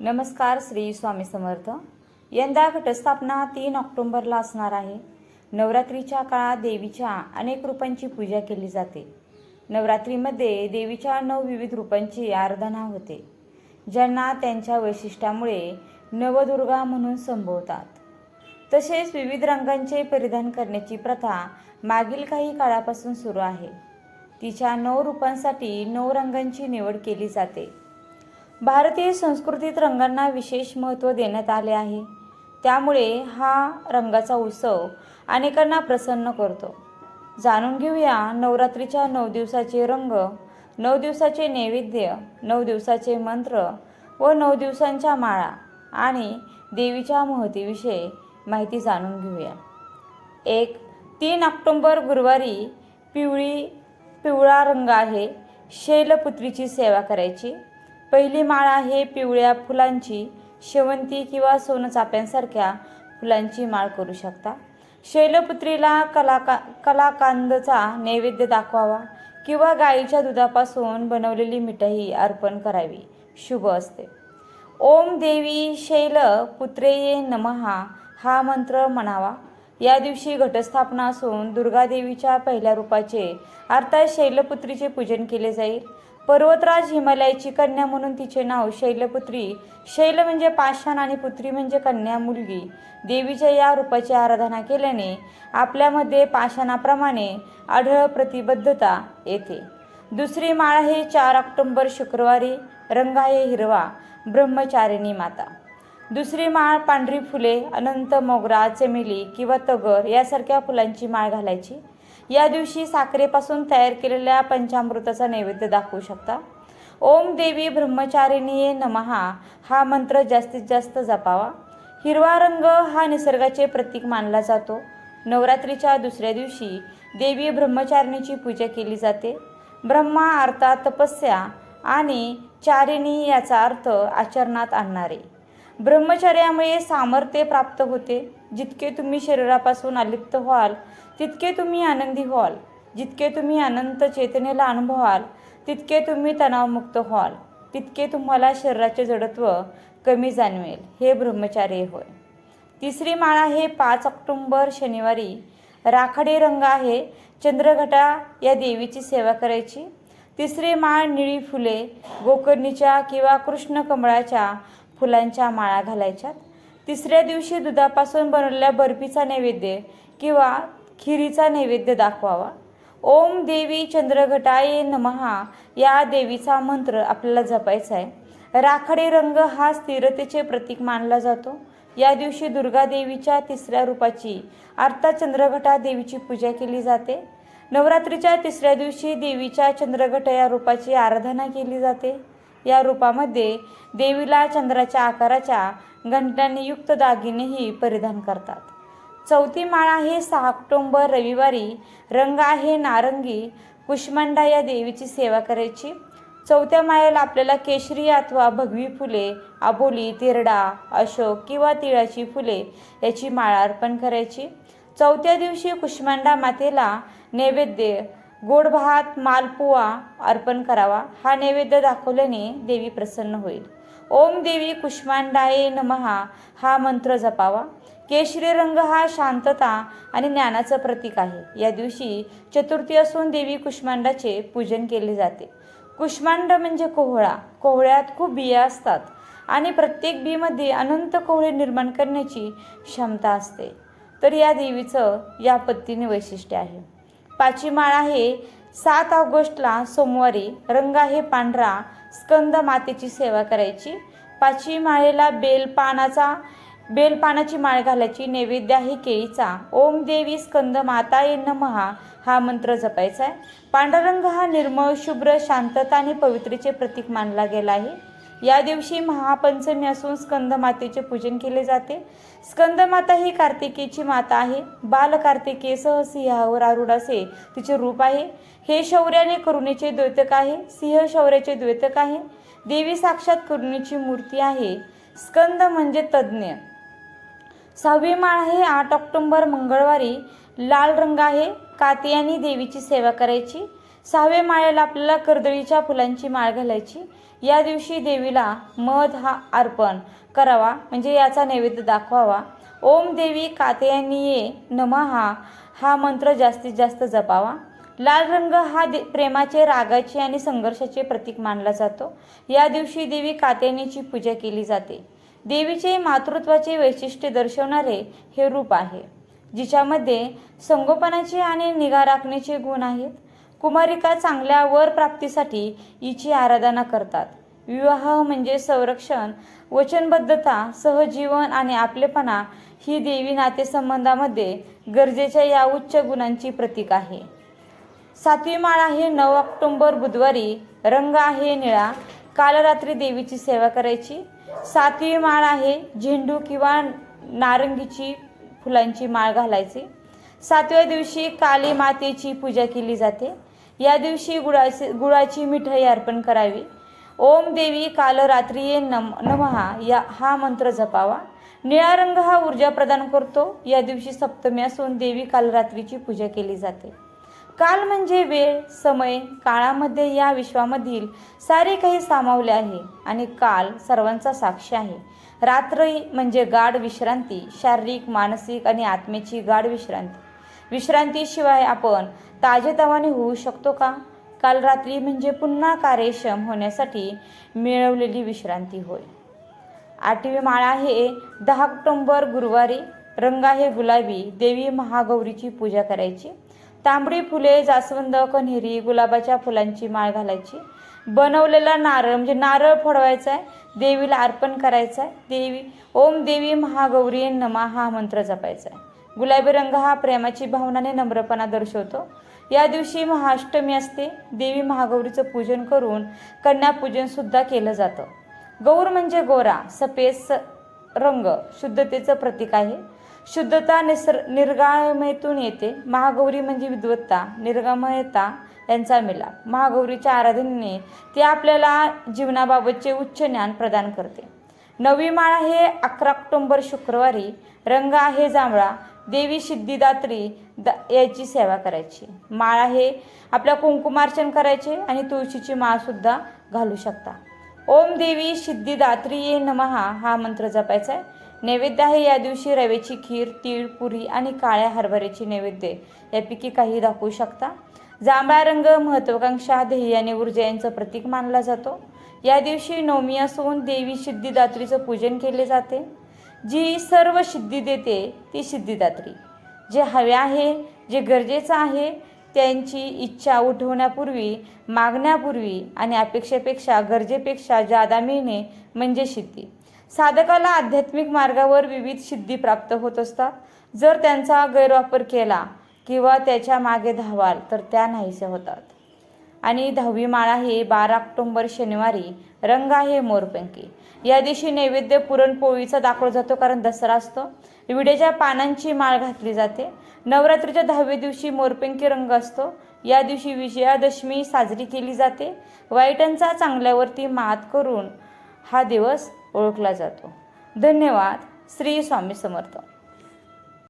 नमस्कार श्री स्वामी समर्थ. यंदा घटस्थापना तीन ऑक्टोंबरला असणार आहे. नवरात्रीच्या काळात देवीच्या अनेक रूपांची पूजा केली जाते. नवरात्रीमध्ये देवीच्या नऊ विविध रूपांची आराधना होते ज्यांना त्यांच्या वैशिष्ट्यामुळे नवदुर्गा म्हणून संबोधतात तसेच विविध रंगांचे परिधान करण्याची प्रथा मागील काही काळापासून सुरू आहे. तिच्या नऊ रूपांसाठी नऊ रंगांची निवड केली जाते. भारतीय संस्कृतीत रंगांना विशेष महत्त्व देण्यात आले आहे. त्यामुळे हा रंगाचा उत्सव अनेकांना प्रसन्न करतो. जाणून घेऊया नवरात्रीच्या नऊ दिवसाचे रंग नऊ दिवसाचे नैवेद्य नऊ दिवसाचे मंत्र व नऊ दिवसांच्या माळा आणि देवीच्या महतीविषयी माहिती जाणून घेऊया. एक तीन ऑक्टोंबर गुरुवारी पिवळी पिवळा रंग आहे. शैलपुत्रीची सेवा करायची. पहिली माळ आहे पिवळ्या फुलांची शेवंती किंवा सोनचाप्यांसारख्या फुलांची माळ करू शकता. शैलपुत्रीला कलाका कलाकांदचा नैवेद्य दाखवावा किंवा गाईच्या दुधापासून बनवलेली मिठाई अर्पण करावी. शुभ असते. ओम देवी शैल पुत्रेये नमहा हा मंत्र म्हणावा. या दिवशी घटस्थापना असून दुर्गादेवीच्या पहिल्या रूपाचे अर्थात शैलपुत्रीचे पूजन केले जाईल. पर्वतराज हिमालयाची कन्या म्हणून तिचे नाव शैलपुत्री. शैल म्हणजे पाषाण आणि पुत्री म्हणजे कन्या मुलगी. देवीच्या या रूपाची आराधना केल्याने आपल्यामध्ये पाषाणाप्रमाणे आढळ प्रतिबद्धता येते. दुसरी माळ हे चार ऑक्टोंबर शुक्रवारी. रंग आहे हिरवा. ब्रह्मचारिणी माता. दुसरी माळ पांढरी फुले अनंत मोगरा चमेली किंवा तगर यासारख्या फुलांची माळ घालायची. या दिवशी साखरेपासून तयार केलेल्या पंचामृताचा नैवेद्य दाखवू शकता. ओम देवी ब्रह्मचारिणीये नमहा हा मंत्र जास्तीत जास्त जपावा. हिरवा रंग हा निसर्गाचे प्रतीक मानला जातो. नवरात्रीच्या दुसऱ्या दिवशी देवी ब्रह्मचारिणीची पूजा केली जाते. ब्रह्मा अर्थात तपस्या आणि चारिणी याचा अर्थ आचरणात आणणारे. ब्रह्मचर्यामुळे सामर्थ्य प्राप्त होते. जितके तुम्ही शरीरापासून अलिप्त व्हाल तितके तुम्ही आनंदी व्हाल जितके तुम्ही अनंत चेतनेला अनुभवाल तितके तुम्ही तणावमुक्त व्हाल तितके तुम्हाला शरीराचे जडत्व कमी जाणवेल. हे ब्रह्मचार्य होय. तिसरी माळ आहे पाच ऑक्टोंबर शनिवारी. राखाडी रंग आहे. चंद्रघटा या देवीची सेवा करायची. तिसरी माळ निळी फुले गोकर्णीच्या किंवा कृष्ण कमळाच्या फुलांच्या माळा घालायच्यात. तिसऱ्या दिवशी दुधापासून बनवलेल्या बर्फीचा नैवेद्य किंवा खिरीचा नैवेद्य दाखवावा. ओम देवी चंद्रघटाये नमहा. या देवीचा मंत्र आपल्याला जपायचा आहे. राखाडी रंग हा स्थिरतेचे प्रतीक मानला जातो. या दिवशी दुर्गा देवीच्या तिसऱ्या रूपाची अर्थात चंद्रघटा देवीची पूजा केली जाते. नवरात्रीच्या तिसऱ्या दिवशी देवीच्या चंद्रघट या रूपाची आराधना केली जाते. या रूपामध्ये देवीला चंद्राच्या आकाराच्या घंटांनी युक्त दागिनेही परिधान करतात. चौथी माळ आहे सहा ऑक्टोंबर रविवारी. रंग आहे नारंगी. कुष्मांडा या देवीची सेवा करायची. चौथ्या माळेला आपल्याला केशरी अथवा भगवी फुले आबोली तिरडा अशोक किंवा तिळाची फुले याची माळा अर्पण करायची. चौथ्या दिवशी कुष्मांडा मातेला नैवेद्य गोड भात मालपुवा अर्पण करावा. हा नैवेद्य दाखवल्याने देवी प्रसन्न होईल. ओम देवी कुष्मांडाये नमहा हा मंत्र जपावा. केशरी रंग हा शांतता आणि ज्ञानाचं प्रतीक आहे. या दिवशी चतुर्थी असून देवी कुष्मांडाचे पूजन केले जाते. कुष्मांड म्हणजे कोहळा. कोहळ्यात खूप बिया असतात आणि प्रत्येक बीमध्ये अनंत कोहळे निर्माण करण्याची क्षमता असते. तर या देवीचं या पद्धतीने वैशिष्ट्य आहे. पाचवी माळ आहे. सात ऑगस्टला सोमवारी रंग आहे पांढरा स्कंद मातेची सेवा करायची. पाचवी माळेला बेलपानाचा बेलपानाची माळ घालायची नैवेद्य आहे केळीचा. ओम देवी स्कंद माता माताये नमहा हा मंत्र जपायचा आहे पांडुरंग हा निर्मळ शुभ्र शांतता आणि पवित्रेचे प्रतीक मानला गेला आहे. या दिवशी महापंचमी असून स्कंद मातेचे पूजन केले जाते. स्कंद माता ही कार्तिकेची माता आहे. बाल कार्तिकेसह सिंहावर आरूढ असे तिचे रूप आहे. हे शौर्याने करुणेचे द्वैतक आहे. सिंह शौर्याचे द्वैतक आहे. देवी साक्षात करुणेची मूर्ती आहे. स्कंद म्हणजे तज्ज्ञ. सहावी माळ आहे आठ ऑक्टोंबर मंगळवारी. लाल रंग आहे कात्यायनी देवीची सेवा करायची. सहावे माळेला आपल्याला कर्दळीच्या फुलांची माळ घालायची. या दिवशी देवीला मध हा अर्पण करावा म्हणजे याचा नैवेद्य दाखवावा. ओम देवी कात्यायनीये नमहा हा मंत्र जास्तीत जास्त जपावा. लाल रंग हा दे प्रेमाचे रागाचे आणि संघर्षाचे प्रतीक मानला जातो. या दिवशी देवी कात्यायनीची पूजा केली जाते. देवीचे मातृत्वाचे वैशिष्ट्य दर्शवणारे हे रूप आहे जिच्यामध्ये संगोपनाचे आणि निगा राखण्याचे गुण आहेत. कुमारिका चांगल्या वर प्राप्तीसाठी हिची आराधना करतात. विवाह म्हणजे संरक्षण वचनबद्धता सहजीवन आणि आपलेपणा ही देवी नातेसंबंधामध्ये गरजेच्या या उच्च गुणांची प्रतीक आहे. सातवी माळ आहे नऊ ऑक्टोंबर बुधवारी. रंग आहे निळा. काल रात्री देवीची सेवा करायची. सातवी माळ आहे. झेंडू किंवा नारंगीची फुलांची माळ घालायची. सातव्या दिवशी काली मातेची पूजा केली जाते. या दिवशी गुळाची गुळाची मिठाई अर्पण करावी. ओम देवी काल रात्री ये नम. नमहा या हा मंत्र जपावा. निळा रंग हा ऊर्जा प्रदान करतो. या दिवशी सप्तमी असून देवी कालरात्रीची पूजा केली जाते. काल म्हणजे वेळ समय काळामध्ये या विश्वामधील सारे काही सामावले आहे आणि काल सर्वांचा साक्षी आहे. रात्र म्हणजे गाढ विश्रांती शारीरिक मानसिक आणि आत्मेची गाढ विश्रांती. विश्रांतीशिवाय आपण ताजेतवाने होऊ शकतो का? काल रात्री म्हणजे पुन्हा कार्यक्षम होण्यासाठी मिळवलेली विश्रांती होय. आठवी माळा हे दहा ऑक्टोंबर गुरुवारी रंग आहे गुलाबी देवी महागौरीची पूजा करायची. तांबडी फुले जास्वंद कन्हेरी गुलाबाच्या फुलांची माळ घालायची. बनवलेला नारळ म्हणजे नारळ फोडवायचा आहे देवीला अर्पण करायचं आहे देवी ओम देवी महागौरी नमा हा मंत्र जपायचा आहे गुलाबी रंग हा प्रेमाची भावनाने नम्रपणा दर्शवतो. या दिवशी महाअष्टमी असते. देवी महागौरीचं पूजन करून कन्यापूजनसुद्धा केलं जातं. गौर म्हणजे गोरा सफेद स- रंग शुद्धतेचं प्रतीक आहे. शुद्धता निसर् निर्गामयतून येते. महागौरी म्हणजे विद्वत्ता निर्गमयता यांचा मिलाप महागौरीच्या आराधनेने ती आपल्याला जीवनाबाबतचे उच्च ज्ञान प्रदान करते. नवी माळा हे अकरा ऑक्टोंबर शुक्रवारी रंग आहे जांभळा देवी सिद्धिदात्री द याची सेवा करायची. माळा हे आपल्या कुंकुमार्चन करायचे आणि तुळशीची माळसुद्धा घालू शकता. ओम देवी सिद्धिदात्री ये नमहा हा मंत्र जपायचा आहे. नैवेद्य आहे या दिवशी रव्याची खीर तीळ पुरी आणि काळ्या हरभऱ्याची नैवेद्य. यापैकी काही दाखवू शकता? जांभळा रंग महत्वाकांक्षा ध्येय आणि ऊर्जा यांचं प्रतीक मानला जातो. या दिवशी नवमी असून देवी सिद्धिदात्रीचं पूजन केले जाते. जी सर्व सिद्धी देते ती सिद्धिदात्री. जे हवे आहे जे गरजेचं आहे त्यांची इच्छा उठवण्यापूर्वी मागण्यापूर्वी आणि अपेक्षेपेक्षा गरजेपेक्षा जादा मिळणे म्हणजे सिद्धी. साधकाला आध्यात्मिक मार्गावर विविध सिद्धी प्राप्त होत असतात. जर त्यांचा गैरवापर केला किंवा त्याच्यामागे धावाल तर त्या नाहीसे होतात. आणि दहावी माळा ही बारा ऑक्टोंबर शनिवारी रंग आहे मोरपंखी. या दिवशी नैवेद्य पुरणपोळीचा दाखवला जातो कारण दसरा असतो. विड्याच्या पानांची माळ घातली जाते. नवरात्रीच्या दहाव्या दिवशी मोरपंखी रंग असतो. या दिवशी विजयादशमी साजरी केली जाते. वाईटांचा चांगल्यावरती मात करून हा दिवस ओळखला जातो. धन्यवाद. श्री स्वामी समर्थ.